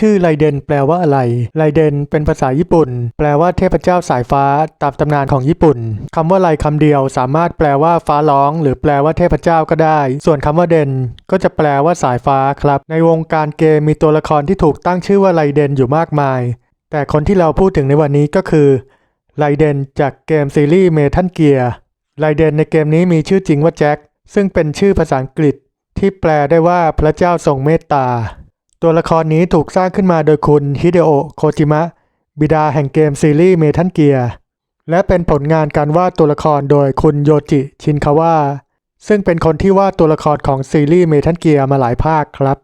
ชื่อไรเดนแปลว่าอะไรไรเดนเป็นภาษาญี่ปุ่น แปลว่าเทพเจ้าสายฟ้าตามตำนานของญี่ปุ่นคำว่าไรคำเดียวสามารถแปลว่าฟ้าร้อง หรือแปลว่าเทพเจ้าก็ได้ ส่วนคำว่าเดนก็จะแปลว่าสายฟ้าครับ ในวงการเกมมีตัวละครที่ถูกตั้งชื่อว่าไรเดนอยู่มากมาย แต่คนที่เราพูดถึงในวันนี้ก็คือไรเดนจากเกมซีรีส์เมทัลเกียร์ไรเดนในเกมนี้มีชื่อจริงว่าแจ็คซึ่งเป็นชื่อภาษาอังกฤษที่แปลได้ว่าพระเจ้าทรงเมตตา ตัวละครนี้ถูกสร้างขึ้นมาโดยคุณฮิเดโอะโคจิมะ บิดาแห่งเกมซีรีส์เมทัลเกียร์และเป็นผลงานการวาดตัวละครโดยคุณโยจิชินคาวะซึ่งเป็นคนที่วาดตัวละครของซีรีส์เมทัลเกียร์มาหลายภาคครับ